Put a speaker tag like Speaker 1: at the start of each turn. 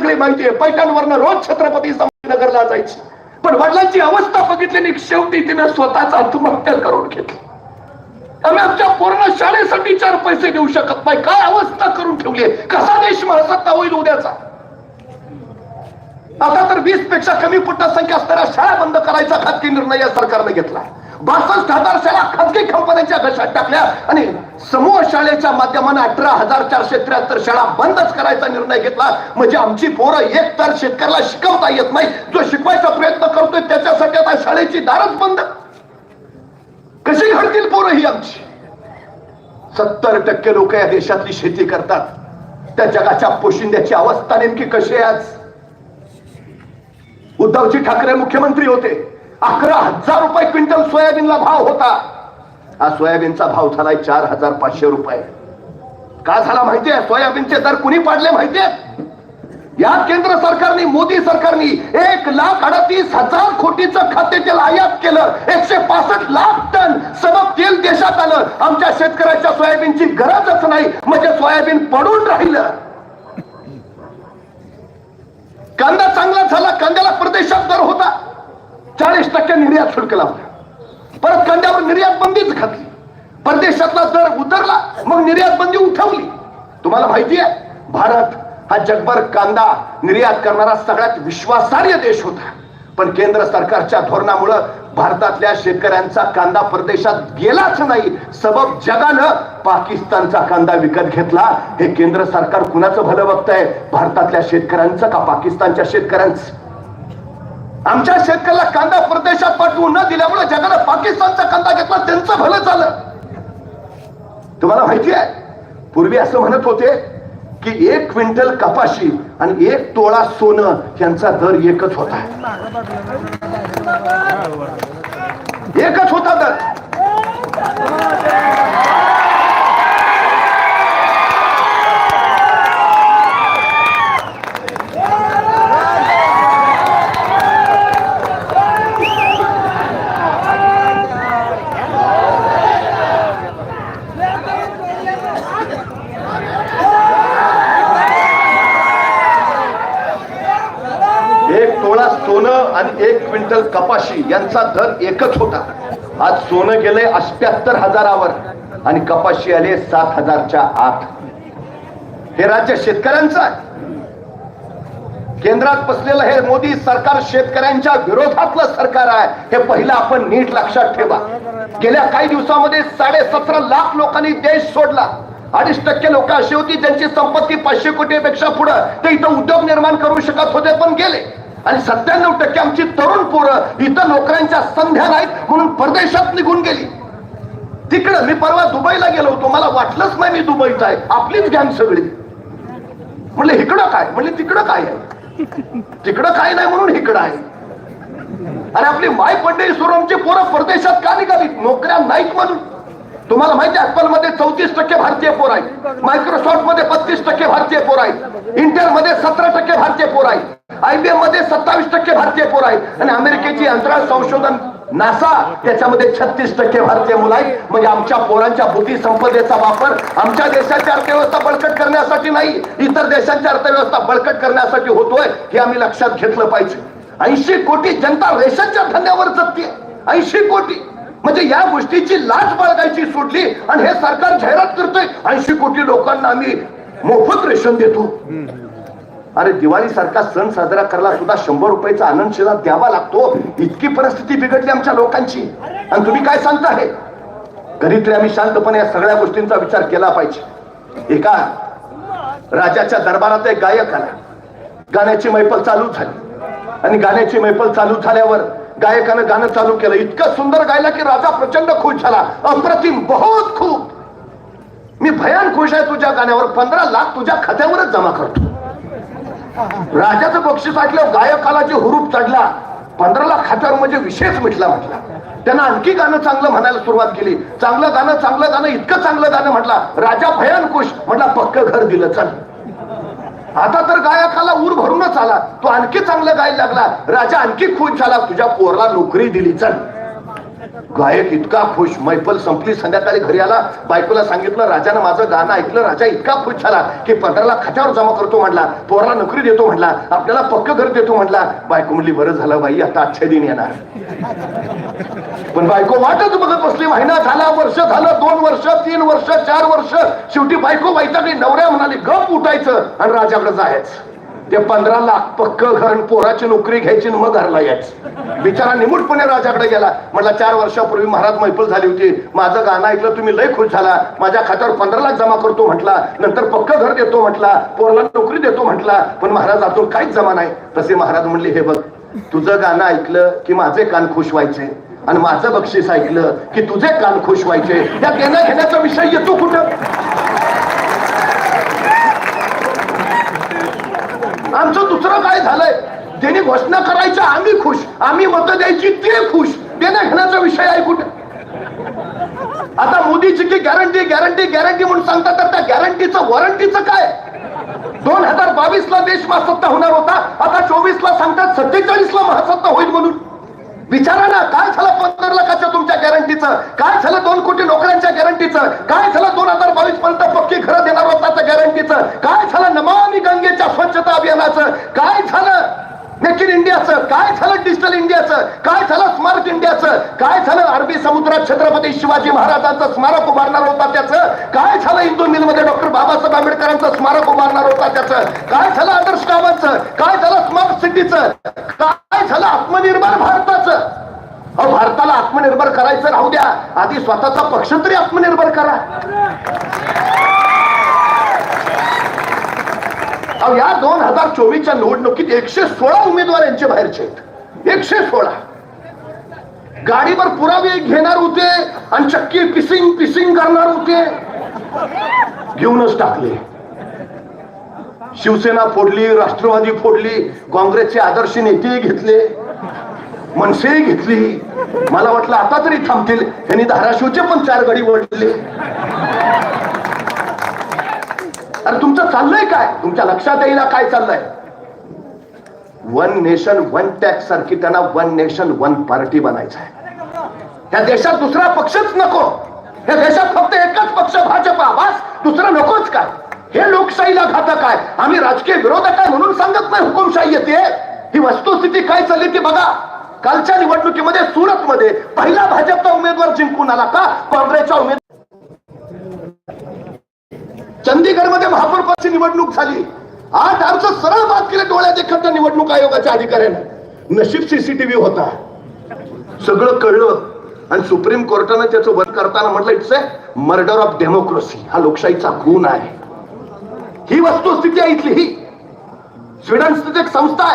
Speaker 1: सगळी माहिती आहे. पैठणवरनं रोज छत्रपती संभाजीनगरला जायची. पण वडिलांची अवस्था बघितली आणि शेवटी तिने स्वतःच आत्महत्या करून घेतली. आम्ही आमच्या पूर्ण शाळेसाठी चार पैसे देऊ शकत नाही. काय अवस्था करून ठेवली आहे? कसा देश महासत्ता होईल उद्याचा? आता तर वीसपेक्षा कमी संख्या असणाऱ्या शाळा बंद करायचा खात्री निर्णय या सरकारने घेतला. बासष्ट हजार शाळा खाजगी कंपन्यांच्या घशात टाकल्या आणि समूह शाळेच्या माध्यमाने अठरा हजार चारशे त्र्याहत्तर शाळा बंदच करायचा निर्णय घेतला. म्हणजे आमची पोरं एक तर शेतकऱ्याला शिकवता येत नाही. जो शिकवायचा प्रयत्न करतोय त्याच्यासाठी आता शाळेची दारच बंद. कशी घडतील पोरं ही आमची? सत्तर टक्के लोक या देशातली शेती करतात. त्या जगाच्या पोशिंद्याची अवस्था नेमकी कशी आहे आज? उद्धवजी ठाकरे मुख्यमंत्री होते. अकरा हजार रुपये क्विंटल सोयाबीनला भाव होता. हा सोयाबीनचा भाव झालाय चार हजार पाचशे रुपये. का झाला माहितीये? सोयाबीनचे दर कुणी पाडले माहितीये? या केंद्र सरकारने मोदी सरकारने एक लाख अडतीस हजार कोटीचं खाते तेल आयात केलं. एकशे पासष्ट लाख टन सबब तेल देशात आलं. आमच्या शेतकऱ्याच्या सोयाबीनची गरजच नाही. म्हणजे सोयाबीन पडून राहिलं. कांदा चांगला झाला. कांद्याला परदेशात दर होता. चाळीस टक्के निर्यात शुल्क लावला परत कांद्यावर निर्यात बंदीच घातली. परदेशातला दर उतरला मग निर्यात बंदी उठवली. तुम्हाला माहिती आहे भारत हा जगभर कांदा निर्यात करणारा सगळ्यात विश्वासार्ह देश होता. पण केंद्र सरकारच्या धोरणामुळं भारतातल्या शेतकऱ्यांचा कांदा परदेशात गेलाच नाही. सबब जगानं पाकिस्तानचा कांदा विकत घेतला. हे केंद्र सरकार कुणाचं भलं बघतंय? भारतातल्या शेतकऱ्यांचं का पाकिस्तानच्या शेतकऱ्यांचं? आमच्या शेतकऱ्याला कांदा परदेशात पाठवून न दिल्यामुळे जगानं पाकिस्तानचा कांदा घेतला त्यांचं भलं झालं. तुम्हाला माहिती आहे पूर्वी असं म्हणत होते की एक क्विंटल कपाशी आणि एक तोळा सोनं यांचा दर एकच होता. एकच होता दर. एक तोळा सोनं आणि एक क्विंटल कपाशी यांचा दर एकच होता. आज सोनं गेलंय अष्ट्याहत्तर हजारावर आणि कपाशी आले सात हजारच्या आठ हे राज्य शेतकऱ्यांचं आहे. केंद्रात बसलेलं हे मोदी सरकार शेतकऱ्यांच्या विरोधातलं सरकार आहे. हे पहिलं आपण नीट लक्षात ठेवा. गेल्या काही दिवसामध्ये साडे सतरा लाख लोकांनी देश सोडला. अडीच टक्के लोक अशी होती ज्यांची संपत्ती पाचशे कोटीपेक्षा पुढे. ते इथं उद्योग निर्माण करू शकत होते पण गेले. आणि सत्त्याण्णव टक्के आमची तरुण पोरं इथं नोकऱ्यांच्या संध्या नाहीत म्हणून परदेशात निघून गेली. तिकडं मी परवा दुबईला गेलो होतो. मला वाटलंच नाही मी दुबईचा आहे. आपलीच गॅंग सगळी. म्हणले इकडं काय? म्हणले तिकडं काय आहे? तिकडं काय नाही म्हणून इकडं आहे. अरे आपली माय पंढरी सुरमची पोरं परदेशात का निघाली नोकऱ्या नाहीत म्हणून. तुम्हाला माहिती ऍपलमध्ये चौतीस टक्के भारतीय पोर आहेत. मायक्रोसॉफ्टमध्ये बत्तीस टक्के भारतीय पोर आहेत. इंटेल मध्ये सतरा टक्के भारतीय पोर आहेत. आयबीएममध्ये सत्तावीस टक्के भारतीय पोर आहेत. आणि अमेरिकेची अंतराळ संशोधन नासा त्याच्यामध्ये छत्तीस टक्के भारतीय मुलं आहेत. म्हणजे आमच्या पोरांच्या बुद्धी संपदेचा वापर आमच्या देशाची अर्थव्यवस्था बळकट करण्यासाठी नाही इतर देशांची अर्थव्यवस्था बळकट करण्यासाठी होतोय हे आम्ही लक्षात घेतलं पाहिजे. ऐंशी कोटी जनता रेशनच्या धंद्यावर जगते ऐंशी कोटी. म्हणजे या गोष्टीची लाच बाळगायची सोडली आणि हे सरकार जाहिरात करतोय. ऐंशी कोटी लोकांना आम्ही मोफत रेशन देतो. अरे दिवाळी सारखा सण साजरा करायला सुद्धा शंभर रुपयाचा आनंद शिला द्यावा लागतो. इतकी परिस्थिती बिघडली आमच्या लोकांची. आणि तुम्ही काय सांगता हे कधीतरी आम्ही शांतपणे या सगळ्या गोष्टींचा विचार केला पाहिजे. एका राजाच्या दरबारात एक गायक आला. गाण्याची मैफल चालू झाली. आणि गाण्याची मैफल चालू झाल्यावर गायकानं गाणं चालू केलं. इतकं सुंदर गायला की राजा प्रचंड खुश झाला. अप्रतिम बहुत खूप. मी भयान खुश आहे तुझ्या गाण्यावर. पंधरा लाख तुझ्या खात्यावरच जमा करतो. राजाचं बक्षीस ऐकलं गायकाला जे हुरूप चढला पंधरा लाख खात्यावर म्हणजे विशेष म्हटला म्हटला. त्यांना आणखी गाणं चांगलं म्हणायला सुरुवात केली. चांगलं गाणं चांगलं गाणं इतकं चांगलं गाणं म्हटला राजा भयानकुश म्हटला पक्क घर दिलं चल. आता तर गायकाला ऊर भरूनच आला. तो आणखी चांगलं गायला लागला. राजा आणखी खुश झाला तुझ्या पोरला नोकरी दिली चल. गायक इतका खुश. मैफल संपली संध्याकाळी घरी आला. बायकोला सांगितलं राजानं माझं गाणं ऐकलं. राजा इतका खुश झाला की पंधराला खात्यावर जमा करतो म्हणला. पोराला नोकरी देतो म्हणला. आपल्याला पक्क घर देतो म्हणला. बायको म्हणली बरं झालं बाई आता आजच्या दिन येणार. पण बायको वाटच बघत बसली महिना झाला वर्ष झालं दोन वर्ष तीन वर्ष चार वर्ष. शेवटी बायको वैतागली नवऱ्या म्हणाली गप उठायचं आणि राजाकडे जायचं. ते पंधरा लाख पक्क घर पोराची नोकरी घ्यायची आणि मग घरला यायचं. बिचारा निमूटपणे राजाकडे गेला. म्हटला चार वर्षापूर्वी महाराज मैफल झाली होती. माझं गाणं ऐकलं तुम्ही लय खुश झाला. माझ्या खात्यावर पंधरा लाख जमा करतो म्हटला. नंतर पक्क घर देतो म्हटला. पोराला नोकरी देतो म्हटला. पण महाराज अजून काहीच जमा नाही. तसे महाराज म्हणले हे बघ तुझं गाणं ऐकलं की माझे कान खुश व्हायचे. आणि माझं बक्षीस ऐकलं की तुझे कान खुश व्हायचे. या देण्या घेण्याचा विषय येतो कुठं? आमचं दुसरं काय झालंय? त्यांनी घोषणा करायच्या आम्ही खुश. आम्ही मत द्यायची ते खुश. देण्या घेण्याचा विषय आहे कुठे? आता मोदीची की गॅरंटी गॅरंटी गॅरंटी म्हणून सांगतात तर त्या गॅरंटीचं वॉरंटीचं काय? दोन हजार बावीस ला देश महासत्ता होणार होता. आता चोवीस ला सांगतात सत्तेचाळीस ला महासत्ता होईल म्हणून. विचारा ना काय झालं पंधरा लाखाच्या तुमच्या गॅरंटीचं काय झालं दोन कोटी नोकऱ्यांच्या गॅरंटीचं काय झालं दोन हजार बावीस पर्यंत पक्की घरं देणार होता गॅरंटीचं काय झालं नमामी गंगेच्या स्वच्छता अभियानाचं? काय झालं? मेक इन इंडियाचं काय झालं डिजिटल इंडियाचं काय झालं स्मार्ट इंडियाचं काय झालं अरबी समुद्रात छत्रपती शिवाजी महाराजांचं स्मारक उभारणार होता त्याचं काय झालं हिंदू मिलमध्ये डॉक्टर बाबासाहेब आंबेडकरांचं स्मारक उभारणार होता त्याचं काय झालं आदर्श गावांचं काय झालं स्मार्ट सिटीचं काय झालं आत्मनिर्भर भारताचं अहो भारताला आत्मनिर्भर करायचं राहू द्या आधी स्वतःचा पक्ष तरी आत्मनिर्भर करा अहो या दोन हजार चोवीसच्या निवडणुकीत एकशे सोळा उमेदवार यांचे बाहेरचे आहेत. एकशे सोळा. गाडीवर पुरावे घेणार होते आणि चक्की पिसिंग पिसिंग करणार होते. घेऊनच टाकले. शिवसेना फोडली राष्ट्रवादी फोडली काँग्रेसचे आदर्श नेते घेतले मनसेही घेतली. मला वाटलं आता तरी थांबतील. यांनी धाराशिवचे पण चार गडी वळले. अरे तुमचं चाललंय काय? तुमच्या लक्षात येईल काय चाललंय? वन नेशन वन टॅक्स सारखी त्यांना वन नेशन वन पार्टी बनायचं आहे. या देशात दुसरा पक्षच नको. या देशात फक्त एकच पक्ष भाजपा बस दुसरं नकोच काय? हे लोकशाहीला घातक आहे. आम्ही राजकीय विरोधक आहे म्हणून सांगत नाही हुकुमशाही येते. ही वस्तुस्थिती काय चालली ती बघा. कालच्या निवडणुकीमध्ये सुरतमध्ये पहिला भाजपचा उमेदवार जिंकून आला का? काँग्रेसच्या उमेदवार चंदीगडमध्ये मध्ये निवडणूक झाली. आठ अर्ज सरळ बाद केले डोळ्यात देखत निवडणूक आयोगाच्या अधिकाऱ्यानं. नशीब सीसीटीव्ही होता. सगळं कळलं. आणि सुप्रीम कोर्टानं त्याचं बंद करताना म्हटलं it's a murder of democracy. हा लोकशाहीचा खून आहे. ही वस्तुस्थिती आहे इथली ही. स्वीडन स्थित एक संस्था आहे.